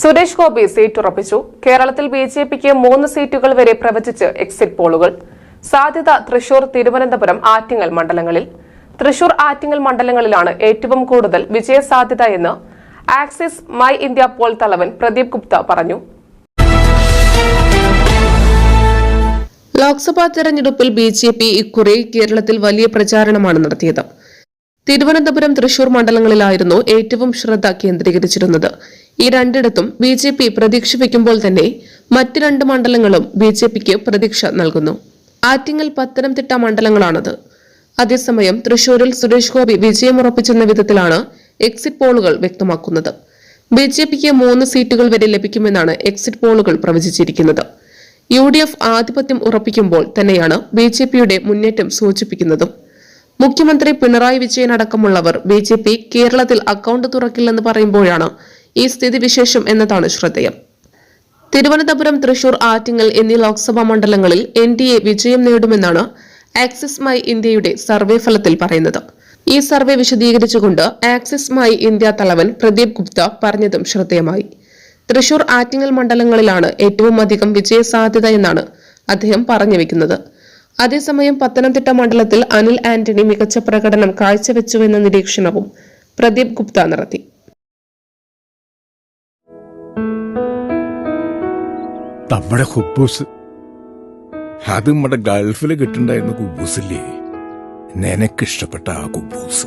Suresh Gopi seat ഉറപ്പിച്ചു. കേരളത്തിൽ B J പിക്ക് മൂന്ന് സീറ്റുകൾ വരെ പ്രവചിച്ച് എക്സിറ്റ് പോളുകൾ. സാധ്യത തൃശൂർ തിരുവനന്തപുരം ആറ്റിങ്ങൽ മണ്ഡലങ്ങളിൽ. തൃശൂർ ആറ്റിങ്ങൽ മണ്ഡലങ്ങളിലാണ് ഏറ്റവും കൂടുതൽ വിജയസാധ്യത എന്ന് ആക്സിസ് മൈ ഇന്ത്യ പോൾ തലവൻ പ്രദീപ് ഗുപ്ത പറഞ്ഞു. ലോക്സഭാ തെരഞ്ഞെടുപ്പിൽ ബി ജെ പി ഇക്കുറി കേരളത്തിൽ വലിയ പ്രചാരണമാണ് നടത്തിയത്. തിരുവനന്തപുരം തൃശൂർ മണ്ഡലങ്ങളിലായിരുന്നു ഏറ്റവും ശ്രദ്ധ കേന്ദ്രീകരിച്ചിരുന്നത്. ഈ രണ്ടിടത്തും ബി ജെ പി പ്രതീക്ഷ വയ്ക്കുമ്പോൾ തന്നെ മറ്റ് രണ്ട് മണ്ഡലങ്ങളും ബി ജെ പിക്ക് പ്രതീക്ഷ നൽകുന്നു. ആറ്റിങ്ങൽ പത്തനംതിട്ട മണ്ഡലങ്ങളാണത്. അതേസമയം തൃശൂരിൽ സുരേഷ് ഗോപി വിജയമുറപ്പിച്ചെന്ന വിധത്തിലാണ് എക്സിറ്റ് പോളുകൾ വ്യക്തമാക്കുന്നത്. ബി ജെ പിക്ക് മൂന്ന് സീറ്റുകൾ വരെ ലഭിക്കുമെന്നാണ് എക്സിറ്റ് പോളുകൾ പ്രവചിച്ചിരിക്കുന്നത്. യു ഡി എഫ് ആധിപത്യം ഉറപ്പിക്കുമ്പോൾ തന്നെയാണ് ബി ജെ പിയുടെ മുന്നേറ്റം സൂചിപ്പിക്കുന്നതും. മുഖ്യമന്ത്രി പിണറായി വിജയൻ അടക്കമുള്ളവർ ബി ജെ പി കേരളത്തിൽ അക്കൗണ്ട് തുറക്കില്ലെന്ന് പറയുമ്പോഴാണ് ഈ സ്ഥിതിവിശേഷം എന്നതാണ് ശ്രദ്ധേയം. തിരുവനന്തപുരം തൃശൂർ ആറ്റിങ്ങൽ എന്നീ ലോക്സഭാ മണ്ഡലങ്ങളിൽ എൻ ഡി എ വിജയം നേടുമെന്നാണ് ആക്സിസ് മൈ ഇന്ത്യയുടെ സർവേ ഫലത്തിൽ പറയുന്നത്. ഈ സർവേ വിശദീകരിച്ചുകൊണ്ട് ആക്സിസ് മൈ ഇന്ത്യ തലവൻ പ്രദീപ് ഗുപ്ത പറഞ്ഞതും ശ്രദ്ധേയമായി. തൃശൂർ ആറ്റിങ്ങൽ മണ്ഡലങ്ങളിലാണ് ഏറ്റവും അധികം വിജയസാധ്യത എന്നാണ് അദ്ദേഹം പറഞ്ഞു വെക്കുന്നത്. അതേസമയം പത്തനംതിട്ട മണ്ഡലത്തിൽ അനിൽ ആന്റണി മികച്ച പ്രകടനം കാഴ്ചവെച്ചുവെന്ന നിരീക്ഷണവും പ്രദീപ് ഗുപ്ത നടത്തി. നമ്മുടെ ഹുബൂസ് അത് നമ്മുടെ ഗൾഫിൽ കിട്ടുണ്ടായിരുന്ന കുബൂസില്ലേ നിനക്കിഷ്ടപ്പെട്ട ആ കുബൂസ്